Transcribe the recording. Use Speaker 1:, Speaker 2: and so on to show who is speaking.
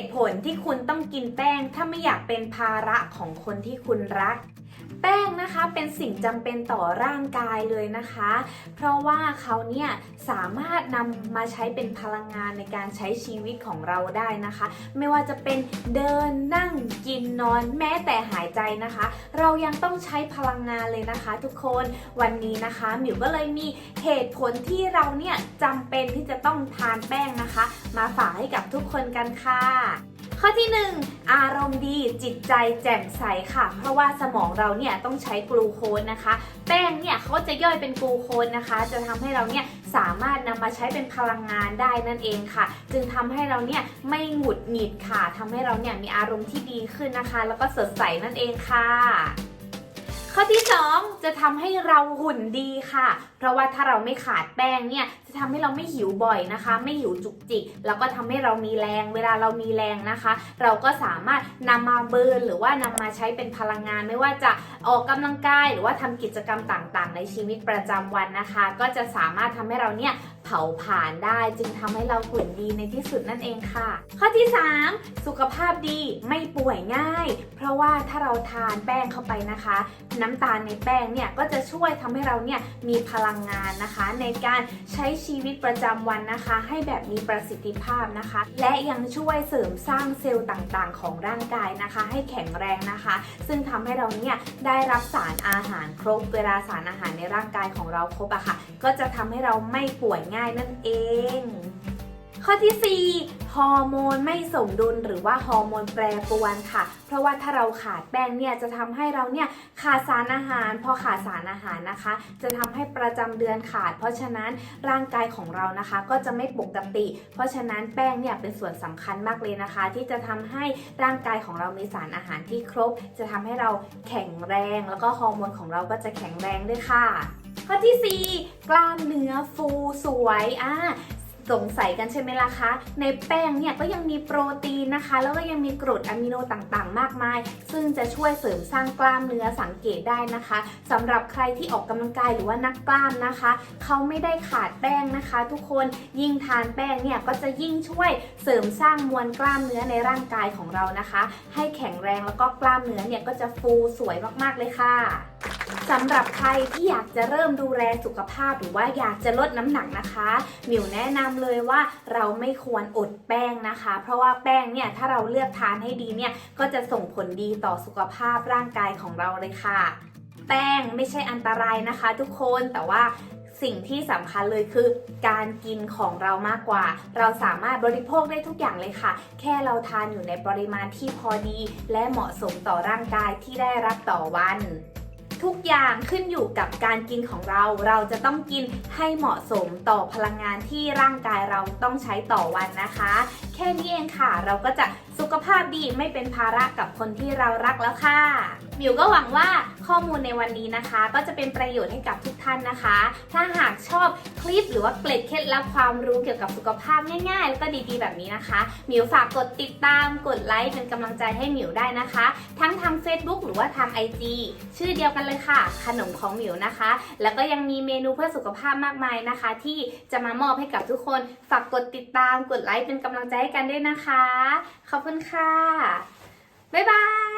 Speaker 1: ตุผลที่คุณต้องกินแป้ง ถ้าไม่อยากเป็นภาระของคนที่คุณรัก แป้งนะคะเป็นสิ่งจำเป็นต่อร่างกายเลยนะคะ เพราะว่าเขาเนี่ยสามารถนำมาใช้เป็นพลังงานในการใช้ชีวิตของเราได้นะคะ ไม่ว่าจะเป็นเดินนั่งกินนอนแม้แต่หายใจนะคะ เรายังต้องใช้พลังงานเลยนะคะ ทุกคนวันนี้นะคะหมิวก็เลยมีเหตุผลที่เราเนี่ยจำเป็นที่จะต้องทานแป้งนะคะ ให้กับทุกคนกันค่ะ ข้อที่ 1 อารมณ์ดีจิตใจแจ่มใสค่ะ เพราะว่าสมองเราเนี่ยต้องใช้กลูโคนนะคะ แป้งเนี่ยเขาจะย่อยเป็นกลูโคนนะคะ จะทำให้เราเนี่ยสามารถนำมาใช้เป็นพลังงานได้นั่นเองค่ะ จึงทำให้เราเนี่ยไม่หงุดหงิดค่ะทำให้เราเนี่ยมีอารมณ์ที่ดีขึ้นนะคะ แล้วก็สดใสนั่นเองค่ะ ข้อที่ 2 จะทำให้เราหุ่นดีค่ะ เพราะว่าถ้าเราไม่ขาดแป้งเนี่ยจะทำให้เราไม่หิวบ่อยนะคะ ไม่หิวจุกจิกแล้วก็ทำให้เรามีแรง เวลาเรามีแรงนะคะ เราก็สามารถนำมาเบิร์นหรือว่านำมาใช้เป็นพลังงาน ไม่ว่าจะออกกำลังกายหรือว่าทำกิจกรรมต่างๆ ในชีวิตประจำวันนะคะ ก็จะสามารถทำให้เราเนี่ย ผาผลาญได้จึงทำให้เราหุ่นดีในที่สุดนั่นเองค่ะ ข้อที่ 3 สุขภาพดีไม่ป่วยง่าย เพราะว่าถ้าเราทานแป้งเข้าไปนะคะ น้ำตาลในแป้งเนี่ยก็จะช่วยทำให้เราเนี่ยมีพลังงานนะคะ ในการใช้ชีวิตประจำวันนะคะ ให้แบบมีประสิทธิภาพนะคะ และยังช่วยเสริมสร้างเซลล์ต่างๆ ของร่างกายนะคะ ให้แข็งแรงนะคะ ซึ่งทำให้เราเนี่ยได้รับสารอาหารครบ เวลาสารอาหารในร่างกายของเราครบอะค่ะ ก็จะทำให้เราไม่ป่วยง่ายนั่นเอง ข้อที่ 4 ฮอร์โมนไม่สมดุลหรือว่าฮอร์โมนแปรปรวนค่ะ เพราะว่าถ้าเราขาดแป้งเนี่ยจะทำให้เราเนี่ยขาดสารอาหาร พอขาดสารอาหารนะคะ จะทำให้ประจำเดือนขาด เพราะฉะนั้นร่างกายของเรานะคะ ก็จะไม่ปกติ เพราะฉะนั้นแป้งเนี่ยเป็นส่วนสำคัญมากเลยนะคะ ที่จะทำให้ร่างกายของเรามีสารอาหารที่ครบ จะทำให้เราแข็งแรง แล้วก็ฮอร์โมนของเราก็จะแข็งแรงด้วยค่ะ ข้อที่ 4 กล้ามเนื้อฟูสวยอ่าสงสัยกันใช่ไหมล่ะคะ ในแป้งเนี่ยก็ยังมีโปรตีนนะคะ แล้วก็ยังมีกรดอะมิโนต่างๆ มากมาย ซึ่งจะช่วยเสริมสร้างกล้ามเนื้อสังเกตได้นะคะสำหรับใครที่ออกกำลังกายหรือว่านักกล้ามนะคะ เขาไม่ได้ขาดแป้งนะคะ ทุกคนยิ่งทานแป้งเนี่ยก็จะยิ่งช่วยเสริมสร้างมวลกล้ามเนื้อในร่างกายของเรานะคะ ให้แข็งแรงแล้วก็กล้ามเนื้อเนี่ยก็จะฟูสวยมากๆเลยค่ะ สำหรับใครที่อยากจะเริ่มดูแลสุขภาพหรือว่าอยากจะลดน้ำหนักนะคะหมิวแนะนำเลยว่าเราไม่ควรอดแป้งนะคะ เพราะว่าแป้งเนี่ยถ้าเราเลือกทานให้ดีเนี่ยก็จะส่งผลดีต่อสุขภาพร่างกายของเราเลยค่ะ แป้งไม่ใช่อันตรายนะคะ ทุกคนแต่ว่าสิ่งที่สำคัญเลยคือการกินของเรามากกว่า เราสามารถบริโภคได้ทุกอย่างเลยค่ะ แค่เราทานอยู่ในปริมาณที่พอดี และเหมาะสมต่อร่างกายที่ได้รับต่อวัน ทุกอย่างขึ้นอยู่กับการกินของเรา เราจะต้องกินให้เหมาะสมต่อพลังงานที่ร่างกายเราต้องใช้ต่อวันนะคะ แค่นี้เองค่ะ เราก็จะสุขภาพดีไม่เป็นภาระกับคนที่เรารักแล้วค่ะมิวก็หวังว่า ข้อมูลในวันนี้นะคะ ก็จะเป็นประโยชน์ให้กับทุกท่านนะคะ ถ้าหากชอบคลิปหรือว่าเกร็ดเคล็ดลับความรู้เกี่ยวกับสุขภาพง่ายๆ แล้วก็ดีๆแบบนี้นะคะมิวฝากกดติดตามกดไลค์เป็นกำลังใจให้มิวได้นะคะ ทั้งทาง Facebook หรือว่าทาง IG ชื่อเดียวกันเลยค่ะ ขนมของหมิวนะคะ แล้วก็ยังมีเมนูเพื่อสุขภาพมากมายนะคะ ที่จะมามอบให้กับทุกคน ฝากกดติดตามกดไลค์เป็นกำลังใจให้กันด้วยนะคะ ขอบคุณค่ะ บ๊ายบาย